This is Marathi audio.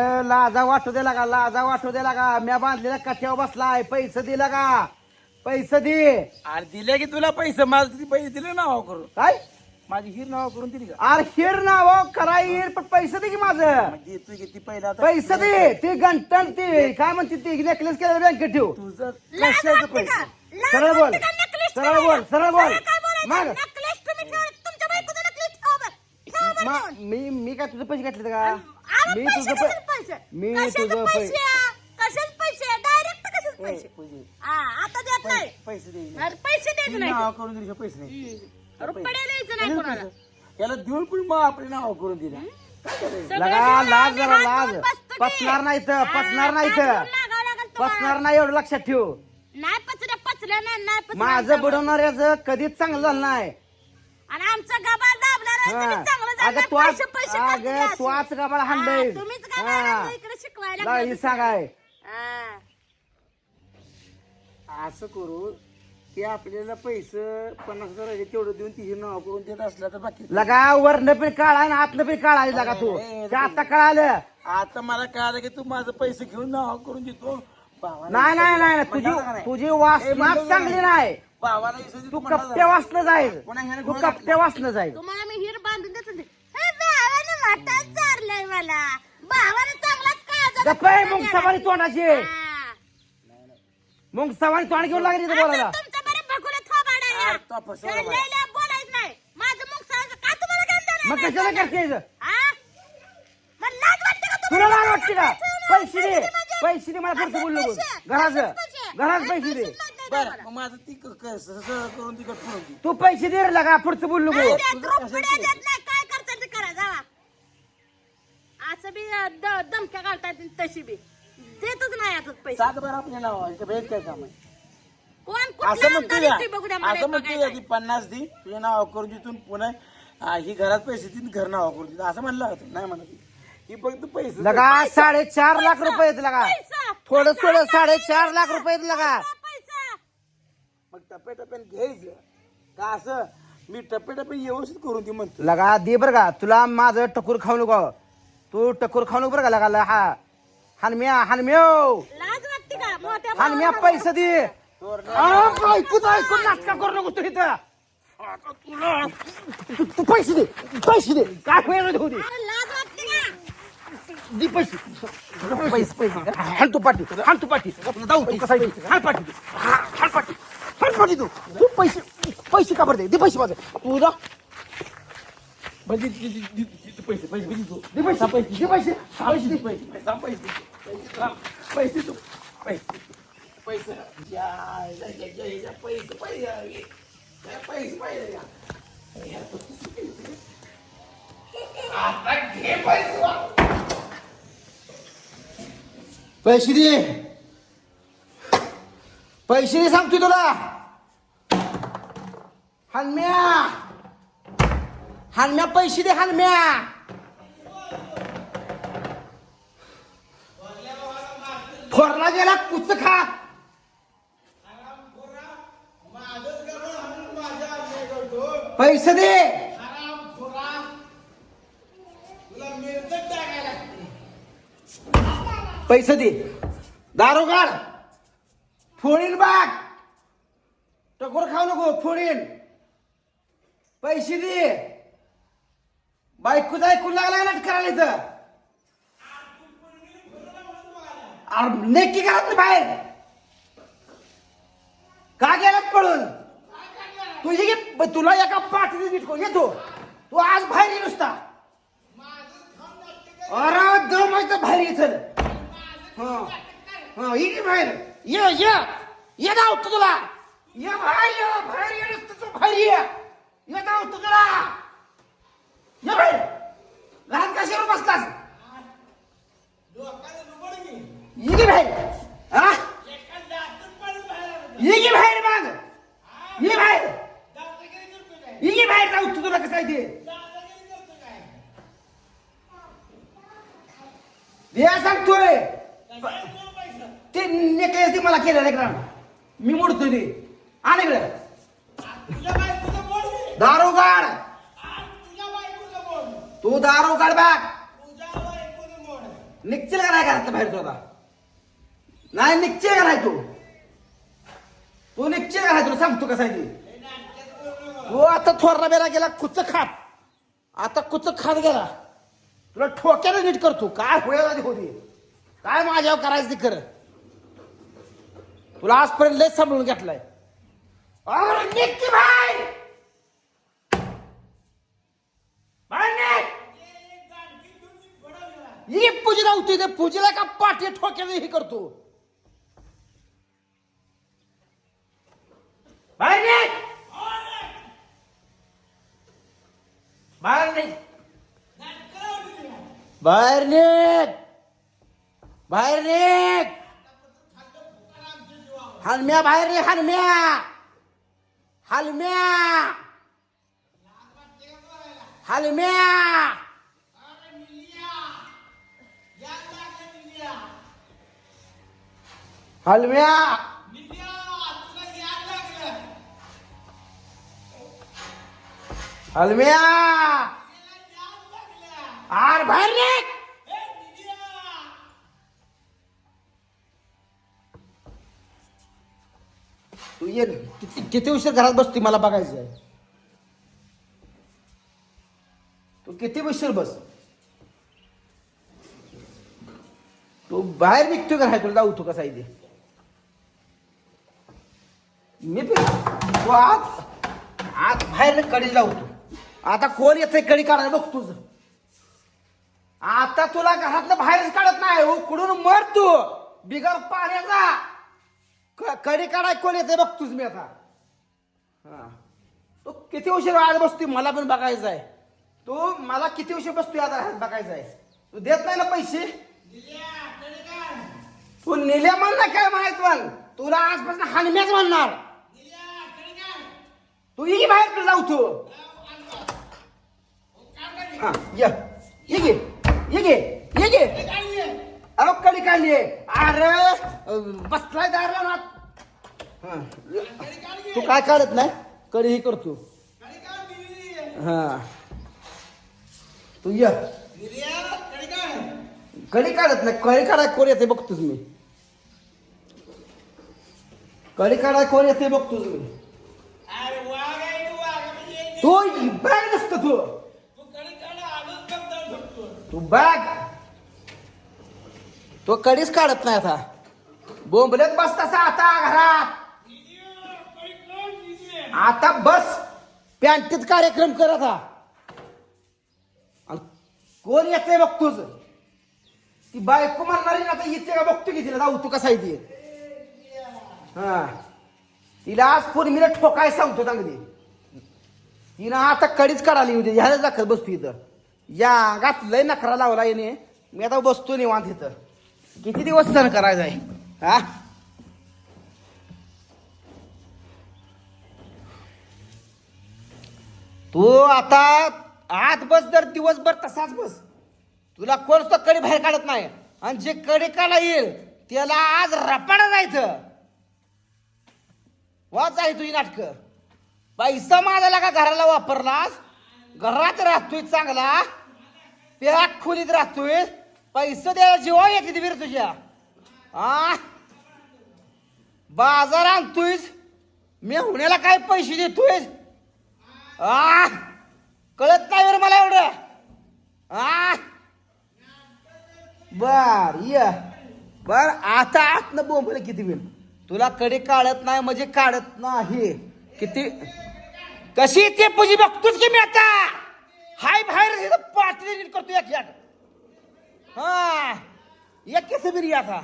लाजा वाटू दे लागा लाजा वाटू दे लागा. म्या बांधलेल्या कट्यावर बसलाय. पैसे दिला का पैसे दे. अरे दिले की तुला पैसे? माझं किती पैसे दिले नाव करून? काय? माझी हिर नाव करून दिली का? अरे हिर नाव कराय हिर पण पैसे दे की माझं. मग किती पहिला आता? पैसे दे. ते गंटन ते. काय म्हणते ते? नेकलेस केलं बँकेत ठेव. तुझं कशाचं पैसे? सरळ बोल. सरळ बोल सरळ बोल. मग. मा- मी मी काय तुझे पैसे घेतले का? मी तुझं पै- मी तुझं पैसे? कशाच पैसे? डायरेक्ट कशाच ए, पैसे? पूजे, आता देत नाही. पैसे दे अरे पैसे द्यायचे नाही. नाव करून दिली का पैसे नाही? हम्म. रुपये द्यायचं नाही कोणाला. याला देऊन पण मग आपले नाव करून दिला काय करायचं? सगळं लगा जेवण लाज आम्ही जरा हात लाज धुवून बसतो की. पचणार नाही तर पचणार नाही तर. पचणार नाही एवढं लक्षात ठेव. नाही पचल्या पचल्या नाही नाही पचल्या माझं. बुडवणाऱ्याचं कधीच चांगलं झालं नाही. आणि आमचं गबाळ चांगलं. अगं तू करते अगं. तू आज गबाळ हा, हाणलंय. तुम्हीच गबाळ आणलं इकडे शिकवायला लागला ही सांगाय. हा. असं करू ते आपल्याला पैसे पन्नास हजार आहे, तेवढं देऊन ती हिर नाव करून देत असला तर बाकी लगा वरनं पण काळा आणि आतनं पण काळा आहे लगा तू. ते आता कळालं. आता मला कळालं की तू माझं पैसे घेऊन नाव करून देतो. भावाला नाही नाही नाही का तुझी नाही? तुझी वास ए, म्हणलं माप का चांगली नाही. भावाला तू का? वाचलं जाईल. पुन्हा ह्याने तू कप्प्या वाचलं जाईल. तुम्हाला मी हिर बांधून देतो गप्प आहे मग. सवारी तोंडाची. मग सवारी तोंड घेऊन लागली इथं बोलायला असं तुमचं बरं भकुलं थोबाड आहे अरे, हा. तो फसवला बोलायचं नाही माझं मुख. का तुम्हाला मग नाही? कशाला करते इथं? हा? मग लाज वाटते का तुला तुम्हाला? लाज वाटते का पैसे दे पैसे दे मला पुढचं बोललो पैसे. घराचं पैसे. घरात पैसे दे बरं. मग माझं ती क- क- स- स- करून ती करून पैसे दे रे लगा पुढचं बोललो रुपये? देत नाही. काय करता ते करा जावा असं बी अं, द- धमक्या घालतात तशी बी. देतच नाही आता पैसे. सात बार आपल्या नाव इथं भेट काय काम आहे? कोण असं कुठला म्हणतो आमदार या येतोय बघू द्या मला असं म्हणतो बघायला. की पन्नास दी तुझ्या नाव करून देतून पुन्हा आ, ही घरात पैसे देईन घर नाव करून देतो असं म्हणलं होतं नाही म्हणत. ही फक्त पैसे लगा साडेचार लाख रुपये आहेत लगा. पैसा. थोडं थोडं साडेचार लाख रुपये आहेत लगा. पैसा. मग टप्प्याटप्प्याने घ्यायचं. का असं? मी टप्प्याटप्प्याने व्यवस्थित करून ती म्हणतो लगा दे बरं का. तुला माझं टकूर खाऊ नको. तू टकूर खाऊ नको बरं का लगा हा. हानम्या हानम्यो. लाज वाटते का? मोठ्या हानम्या भावाला पैसे दे. ऐकूच ऐकून नाटका करू नको तू इथं. तू तू पैसे दे पैसे दे. काय होईल होऊ दे अरे लाज वाटते का? दे पैसे. पैसे पैसे. हाल तू पाठी हाल तू पाठी. जाऊ तू कसा? हाल पाठी तू. हा, हाल पाठी. हाल पाठी तू. तू पैसे पैसे का बरं दे? दे पैसे माझे. तू जा. म्हणजे पैसे पैसे पैसे तू. दे पैसे पैसे दे पैसे. पैसे दे. पैसे पैसे पैसे पैसे तू पैसे. पैसे. पैसे पैसे. आता घे पैसे. पैसे दे. पैसे दे सांगतो तुला. हनम्या. हानम्या पैसे दे हानम्या थोरला गेला कुच खा. पैसे दे. पैसे दे. दारोगाड फोडीन बाग. टकोर खाऊ नको फोडीन. पैसे दे. बायकोच ऐकून लागला नाट करायला इथं? अरे नेकी घरात बाहेर? का गेलात पळून? तुझी गे तुला एका पाठीने नीट करून येतो तू. आज बाहेर ये नुसता. अरे दम तर बाहेर येत हा. हा ये बाहेर. ये ये. ये ना तुला. ये बाहेर ये बाहेर ये नुसतं तू बाहेर ये ये ना होतो तुला ये बाहेर घरात कशावर बसलास ये की बाहेर हा ये की बाहेर मग ये बाहेर ये की तुला कसं आहे ते सांगतोय. ते नेकलेस ते मला केलं लेकरान मी मोडतोय ते. आणि इकडे. दारू काढ तू दारू काढ बॅग निघशील का नाही घरातलं बाहेर तू आता? नाही निघशील का नाही तू? तू निघशील का नाही? तुला सांगतो कसं आहे ते. हो आता थोरला बेला गेला कुच खात? आता कुच खात गेला? तुला ठोक्याने नीट करतो काय होईल आधी होती? काय माझ्यावर करायचं ते कर? तुला आजपर्यंत लय सांभाळून घेतलाय. अरे ही पूजेला होती ते पूजेला का पाठी ठोक्याने हे करतो बाहेर निघ. बाहेर निघ. बाहेर निघ. बाहेर निघ. हलम्या बाहेर निघ हलम्या. हलम्या. हलम्या. हलम्या. अलम्या! आर बाहेर तू ये ना. किती किती उशीर घरात बसती मला बघायचं आहे तू किती उशीर बस? तू बाहेर निघतोय का नाही तुला जाऊ तू कसा इथे मी तू आत आत बाहेर जाऊ तो. आता कोण येतंय कडी काढायला बघ तुझ. आता तुला घरातलं बाहेरच काढत नाही हो. उकडून मर तू? बिगर पाण्याचा क- कडी काढाय कोण येते बघ तुझ मी आता. हा. तू किती उशीर आज बसतोय मला पण बघायचं आहे. तू मला किती उशीर बसतोय आता बघायचं आहे. तू देत नाही ना पैसे? तू नेल्या म्हण ना काय माहीत म्हण. तुला आजपासून हानम्याच म्हणणार. तू ही बाहेर जाऊ तू? हा ये ये गे ये गे ये गे अरे कडी काढली अरे बसलाय दारला ना हा तू काय काढत नाही? कडी ही करतो हा. तू ये. कडी काढत नाही. कडी काढाय कोण येते बघतोच मी. कडी काढाय कोण येते बघतोच मी. तू बॅग नसत तू. तू बॅग तो कडीच काढत नाही आता. बोंबलेत बस तसा आता घरात. आता बस. पॅन्टीत कार्यक्रम कर आता. कोण येते बघ तुझ? ती बायको म्हणणारी ना आता येते का बघतो की तिला? जाऊ तू कसा येते हा. तिला आज पूर्वीला ठोकाय सांगतो चांगली. तिनं आता कडीच काढाली होती ह्याच दाखल बसतो इथं. या गात लय नखरा लावला येणे मी आता बसतो निवांत इथं. किती दिवस सण करायचं आहे? हा? तू आता आत बस जर दिवसभर तसाच बस. तुला कोण सुद्धा कडी बाहेर काढत नाही. आणि जे कडी काढा येईल त्याला आज रपाडा जायचं. वाच आहे तुझी नाटक. पैसा माझ्याला का घराला वापरलास. घरात राहतोय चांगला. त्या खोलीत राहतोय. पैसे द्यायला जीवा येते वीर तुझ्या. आ? बाजार आणतोयस. मी होण्याला काय पैसे देतोयस? आ? कळत नाही बरं मला एवढं. आ? बर ये. बर आता आतनं बोंबले किती वेळ तुला कडे काढत नाही म्हणजे काढत नाही. किती? कशी ते पुजी बघतोच की मी आता? हाय बाहेर पाठी नीट करतो एक एक हा एक कसं बिरी आता.